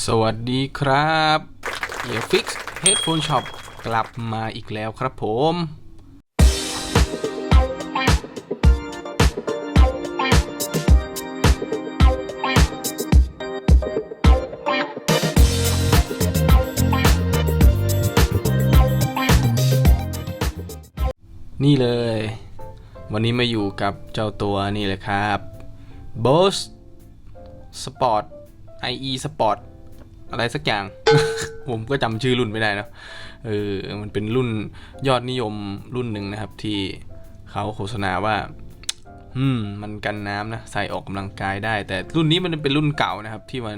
สวัสดีครับเอียฟิกเฮดโฟนช็อปกลับมาอีกแล้วครับผม นี่เลย วันนี้มาอยู่กับเจ้าตัวนี่เลยครับ Bose Sport IE Sport อะไรสักอย่าง ผมก็จำชื่อรุ่นไม่ได้นะเออมันเป็นรุ่นยอดนิยมรุ่นหนึ่งนะครับ ที่เขาโฆษณาว่าอืมมันกันน้ำนะใส่ออกกำลังกายได้ แต่รุ่นนี้มันเป็นรุ่นเก่านะครับ ที่มัน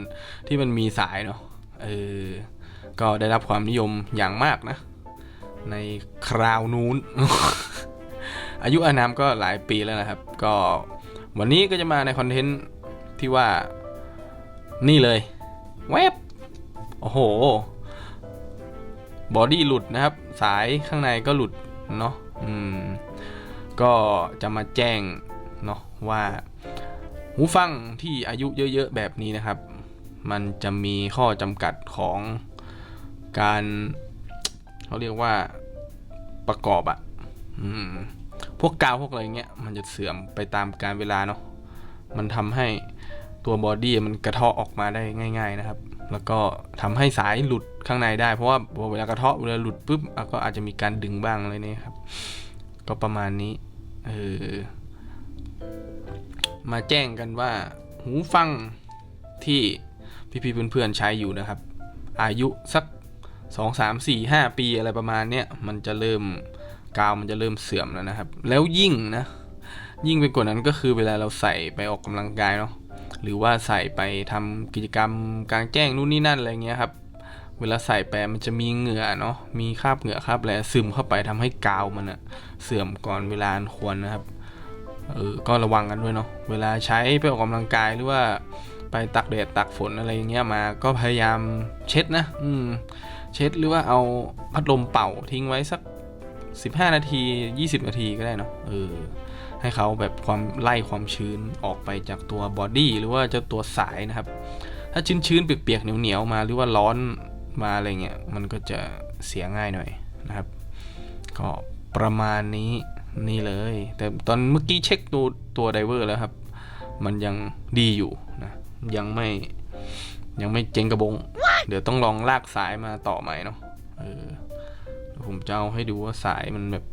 ที่มันมีสายเนาะเออก็ได้รับความนิยมอย่างมากนะ ในคราวนู้น อายุอานามก็หลายปีแล้วนะครับ ก็วันนี้ก็จะมาในคอนเทนต์ที่ว่านี่เลยแวบ โอ้โห บอดี้หลุดนะครับ สายข้างในก็หลุดเนาะอืม ก็จะมาแจ้งเนาะว่า หูฟังที่อายุเยอะๆ แบบนี้นะครับ มันจะมีข้อจำกัดของการเขาเรียกว่าประกอบอะอืมพวกกาวพวกอะไรเงี้ยมันจะเสื่อมไปตามการเวลาเนาะมันทำให้ตัวบอดี้มันกระเทาะออกมาได้ง่าย ๆ นะครับ แล้วก็ทำให้สายหลุดข้างในได้ เพราะว่าเวลากระเทาะเวลาหลุดปุ๊บก็อาจจะมีการดึงบ้างอะไรเนี่ยครับ ก็ประมาณนี้เออมาแจ้งกันว่า หูฟังที่พี่ๆเพื่อนๆใช้อยู่นะครับ อายุสัก 2 3 4 5 ปีอะไรประมาณเนี้ยมันจะเริ่มกาวมันจะเริ่มเสื่อมแล้วนะครับ แล้วยิ่งนะ ยิ่งไปกว่านั้นก็คือเวลาเราใส่ไปออกกำลังกายเนาะ หรือว่าใส่ไปทำกิจกรรมกลางแจ้งนู่นนี่นั่นอะไรเงี้ยครับ เวลาใส่ไปมันจะมีเหงื่อเนาะ มีคราบเหงื่อคราบอะไรซึมเข้าไปทำให้กาวมันอะเสื่อมก่อนเวลาอันควรนะครับ เออ ก็ระวังกันด้วยเนาะ เวลาใช้ไปออกกำลังกายหรือว่าไปตักแดดตักฝนอะไรเงี้ยมา ก็พยายามเช็ดนะ อืม เช็ดหรือว่าเอาพัดลมเป่าทิ้งไว้สัก 15 นาที 20 นาทีก็ได้เนาะ เออ ให้เขาแบบความไล่ความชื้นออกไปจากตัวบอดี้หรือว่าเจ้าตัวสายนะครับ ถ้าชื้นๆเปียกๆเหนียวๆมาหรือว่าร้อนมาอะไรเงี้ยมันก็จะเสียง่ายหน่อยนะครับ ก็ประมาณนี้นี่เลย แต่ตอนเมื่อกี้เช็คตัวตัวไดเวอร์แล้วครับ มันยังดีอยู่นะยังไม่ยังไม่เจงกระบง เดี๋ยวต้องลองลากสายมาต่อใหม่เนาะเออผมจะเอาให้ดูว่าสายมันแบบ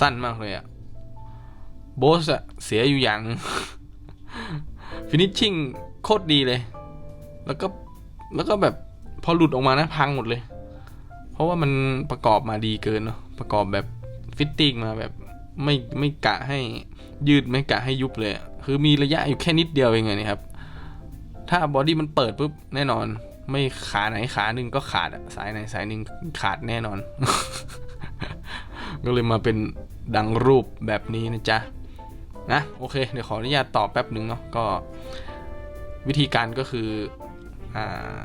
สั้นมากเลยอะ โบสอะเสียอยู่อย่างฟินิชชิ่งโคตรดีเลย แล้วก็แล้วก็แบบพอหลุดออกมานะพังหมดเลย เพราะว่ามันประกอบมาดีเกินเนาะประกอบแบบฟิตติ้งมาแบบไม่ไม่กะให้ยืดไม่กะให้ยุบเลย คือมีระยะอยู่แค่นิดเดียวเองไงนี่ครับ ถ้าบอดี้มันเปิดปุ๊บแน่นอน ไม่ขาไหนขาหนึ่งก็ขาดอะสายไหนสายหนึ่งขาดแน่นอน ก็เลยมาเป็นดังรูปแบบนี้นะจ๊ะ นะโอเค เดี๋ยวขออนุญาตตอบแป๊บหนึ่งเนาะก็วิธีการก็คืออ่า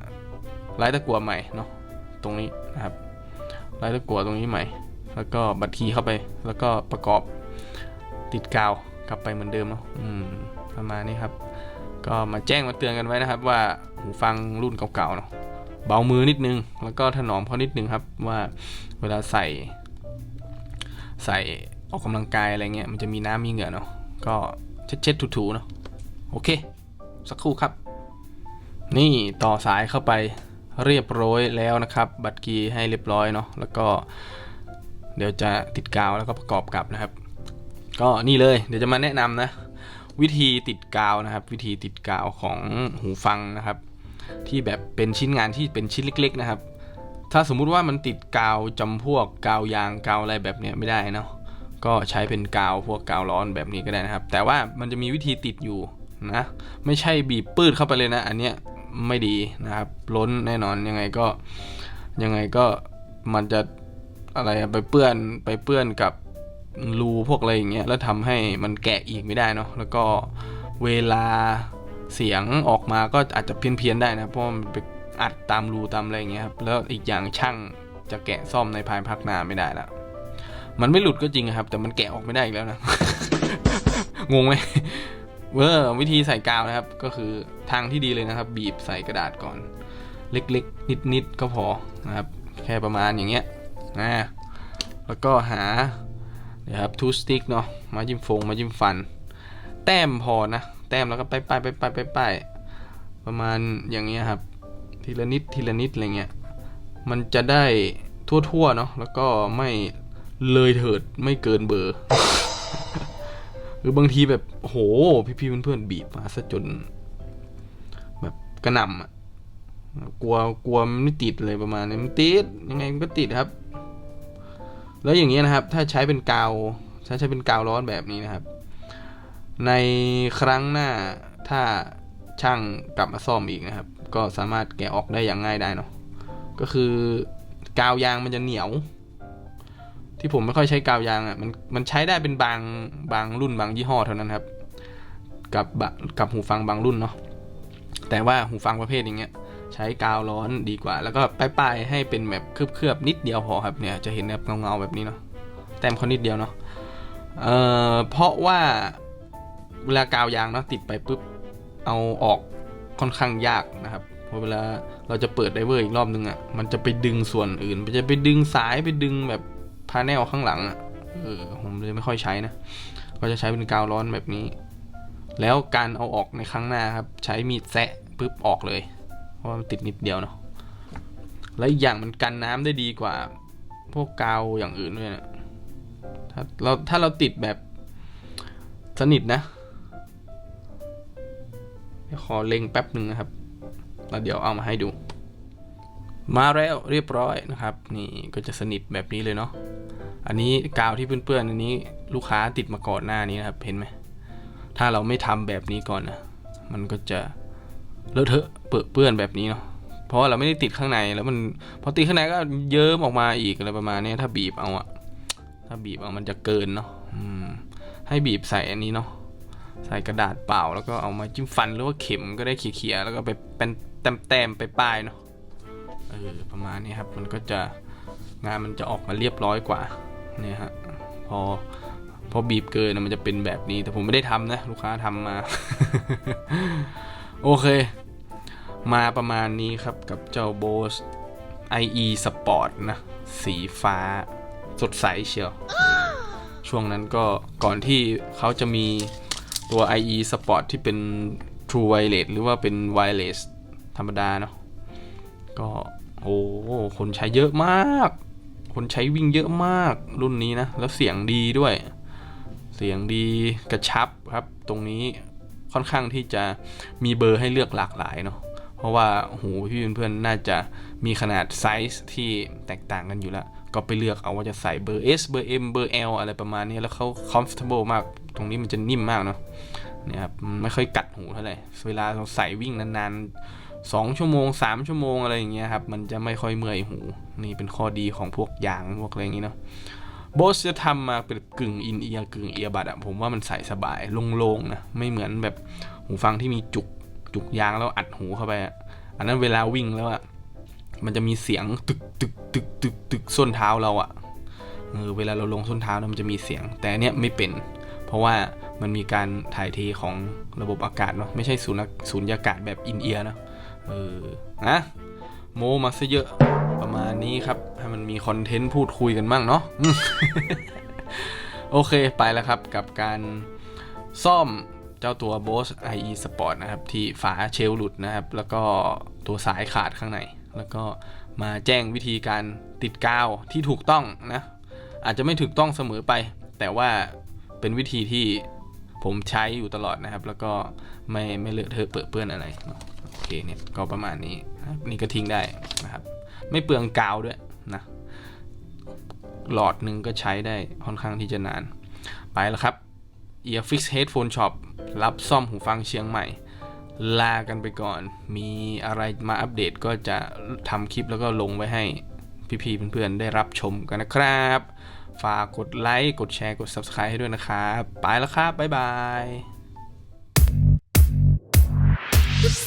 ไล่ตะกัวใหม่เนาะตรงนี้นะครับไล่ตะกัวตรงนี้ใหม่ แล้วก็บัตรีเข้าไป แล้วก็ประกอบติดกาวกลับไปเหมือนเดิมเนาะอืมประมาณนี้ครับ ก็มาแจ้งมาเตือนกันไว้นะครับ ว่าหูฟังรุ่นเก่าๆเนาะเบามือนิดนึง แล้วก็ถนอมเขานิดนึงครับว่าเวลาใส่ ใส่ออกกำลังกายอะไรเงี้ยมันจะมีน้ำมีเหงื่อเนาะ ก็เช็ดเช็ดๆถูๆเนาะโอเค สักครู่ครับ นี่ต่อสายเข้าไปเรียบร้อยแล้วนะครับ บัตรกีให้เรียบร้อยเนาะแล้วก็ เดี๋ยวจะติดกาวแล้วก็ประกอบกลับนะครับ ก็นี่เลยเดี๋ยวจะมาแนะนำนะ วิธีติดกาวนะครับ วิธีติดกาวของหูฟังนะครับ ที่แบบเป็นชิ้นงานที่เป็นชิ้นเล็ก ๆ นะครับ ถ้าสมมุติว่ามันติดกาวจำพวกกาวยางกาวอะไรแบบเนี้ยไม่ได้เนาะ ก็ใช้เป็นกาวพวกกาวร้อนแบบนี้ก็ได้นะครับ แต่ว่ามันจะมีวิธีติดอยู่นะ ไม่ใช่บีบปื้ดเข้าไปเลยนะ อันเนี้ยไม่ดีนะครับ ล้นแน่นอนยังไงก็ยังไงก็มันจะอะไรไปเปื้อนไปเปื้อนกับรูพวกอะไรอย่างเงี้ยแล้วทำให้มันแกะอีกไม่ได้เนาะแล้วก็เวลาเสียงออกมาก็อาจจะเพี้ยนๆได้นะเพราะมันไปอัดตามรูตามอะไรอย่างเงี้ยครับแล้วอีกอย่างช่างจะแกะซ่อมในภายภาคหน้าไม่ได้และ มันไม่หลุดก็จริงครับ แต่มันแกะออกไม่ได้อีกแล้วนะ งงไหมเวอร์วิธีใส่กาวนะครับ ก็คือทางที่ดีเลยนะครับ บีบใส่กระดาษก่อน เล็กๆ นิดๆ ก็พอนะครับ แค่ประมาณอย่างเงี้ยนะแล้วก็หานะครับทูสติกเนาะมาจิ้มฟงมาจิ้มฟัน แต้มพอนะ แต้มแล้วก็ไปไปไปไปไปไปประมาณอย่างเงี้ยครับ ทีละนิดทีละนิดอะไรเงี้ยมันจะได้ทั่วๆเนาะแล้วก็ไม่ เลยเถิดไม่เกินเบอร์ หรือบางทีแบบโห พี่ๆเพื่อนๆบีบมาซะจน แบบกระหน่ำอะกลัวกลัวมันไม่ติดเลยประมาณนี้มันติดยังไงมันก็ติดครับ แล้วอย่างเงี้ยนะครับ ถ้าใช้เป็นกาวถ้าใช้เป็นกาวร้อนแบบนี้นะครับ ในครั้งหน้าถ้าช่างกลับมาซ่อมอีกนะครับ ก็สามารถแกะออกได้อย่างง่ายได้เนาะก็คือกาวยางมันจะเหนียว ที่ผมไม่ค่อยใช้กาวยางอะมันมันใช้ได้เป็นบางบางรุ่นบางยี่ห้อเท่านั้นครับ กับกับหูฟังบางรุ่นเนาะแต่ว่าหูฟังประเภทอย่างเงี้ยใช้กาวร้อนดีกว่า แล้วก็ป้ายๆให้เป็นแบบเคลือบๆนิดเดียวพอครับเนี่ยจะเห็นแบบเงาๆแบบนี้เนาะแต้มเขานิดเดียวเนาะเอ่อเพราะว่าเวลากาวยางเนาะติดไปปุ๊บเอาออกค่อนข้างยากนะครับเพราะเวลาเราจะเปิดไดเวอร์อีกรอบนึงอะ่ะมันจะไปดึงส่วนอื่น มันจะไปดึงสายไปดึงแบบ พาแนลข้างหลังอะ่ะเออผมเลยไม่ค่อยใช้นะ ก็จะใช้เป็นกาวร้อนแบบนี้ แล้วการเอาออกในครั้งหน้าครับ ใช้มีดแซะปุ๊บออกเลย เพราะมันติดนิดเดียวเนาะและอีกอย่างมันกันน้ำได้ดีกว่า พวกกาวอย่างอื่นด้วยนะถ้าเราถ้าเราติดแบบสนิทนะขอเล็งแป๊บหนึ่งนะครับ แล้วเดี๋ยวเอามาให้ดู มาแล้วเรียบร้อยนะครับ นี่ก็จะสนิทแบบนี้เลยเนาะ อันนี้กาวที่เปื้อนๆอันนี้ลูกค้าติดมาก่อนหน้านี้นะครับเห็นไหมถ้าเราไม่ทำแบบนี้ก่อนนะมันก็จะเลอะเทอะเปื้อนเปื้อนแบบนี้เนาะเพราะว่าเราไม่ได้ติดข้างในแล้วมันพอติดข้างในก็เยิ้มออกมาอีกอะไรประมาณนี้ถ้าบีบเอาอะถ้าบีบเอามันจะเกินเนาะให้บีบใส่อันนี้เนาะใส่กระดาษเปล่าแล้วก็เอามาจิ้มฟันหรือว่าเข็มก็ได้เขี่ยๆแล้วก็ไปเป็นแต้มๆไปป้ายเนาะเออประมาณนี้ครับ มันก็จะงานมันจะออกมาเรียบร้อยกว่า เนี่ยฮะพอพอบีบเกินนะมันจะเป็นแบบนี้ แต่ผมไม่ได้ทำนะ ลูกค้าทำมา โอเค มาประมาณนี้ครับกับเจ้า Bose IE Sport นะ สีฟ้าสดใสเชียว ช่วงนั้นก็ก่อนที่เขาจะมีตัว IE Sport ที่เป็น True Wireless หรือว่าเป็น Wireless ธรรมดาเนาะก็โอ้คนใช้เยอะมาก คนใช้วิ่งเยอะมากรุ่นนี้นะ แล้วเสียงดีด้วย เสียงดีกระชับครับ ตรงนี้ค่อนข้างที่จะมีเบอร์ให้เลือกหลากหลายเนาะเพราะว่าหูพี่เพื่อนๆน่าจะมีขนาดไซส์ที่แตกต่างกันอยู่แล้ว ก็ไปเลือกเอาว่าจะใส่เบอร์ S เบอร์ M เบอร์ L อะไรประมาณนี้ แล้วเขา comfortable มาก ตรงนี้มันจะนิ่มมากเนาะเนี่ยครับไม่ค่อยกัดหูเท่าไหร่เวลาเราใส่วิ่งนานๆ สองชั่วโมงสามชั่วโมงอะไรอย่างเงี้ยครับ มันจะไม่ค่อยเมื่อยหู นี่เป็นข้อดีของพวกยางพวกอะไรอย่างงี้เนาะโบสจะทำมาเป็นกึ่งอินเอียร์กึ่งเอียบัดอะผมว่ามันใส่สบายโล่งๆนะไม่เหมือนแบบหูฟังที่มีจุกจุกยางแล้วอัดหูเข้าไปอะอันนั้นเวลาวิ่งแล้วอะมันจะมีเสียงตึกตึกตึกตึกตึกส้นเท้าเราอะเออเวลาเราลงส้นเท้านะมันจะมีเสียง แต่เนี้ยไม่เป็น เพราะว่ามันมีการถ่ายเทของระบบอากาศเนาะไม่ใช่สูญสูญญากาศแบบอินเอียร์นะ เออนะโมมาซะเยอะประมาณนี้ครับให้มันมีคอนเทนต์พูดคุยกันบ้างเนาะโอเคไปแล้วครับกับการซ่อมเจ้าตัว Bose IE Sport นะครับ ที่ฝาเชลหลุดนะครับ แล้วก็ตัวสายขาดข้างใน แล้วก็มาแจ้งวิธีการติดกาวที่ถูกต้องนะ อาจจะไม่ถูกต้องเสมอไป แต่ว่าเป็นวิธีที่ผมใช้อยู่ตลอดนะครับ แล้วก็ไม่ไม่เลอะเทอะเปื้อนเปื้อนอะไรเนาะ โอเคเนี่ยก็ประมาณนี้นี่ก็ทิ้งได้นะครับ ไม่เปลืองกาวด้วยนะหลอดหนึ่งก็ใช้ได้ค่อนข้างที่จะนาน ไปแล้วครับ Earfix Headphone Shop รับซ่อมหูฟังเชียงใหม่ ลากันไปก่อน มีอะไรมาอัปเดตก็จะทำคลิปแล้วก็ลงไว้ให้พี่ๆเพื่อนๆได้รับชมกันนะครับ ฝากกดไลค์ กดแชร์ กด Subscribe ให้ด้วยนะครับ ไปแล้วครับ บ๊ายบาย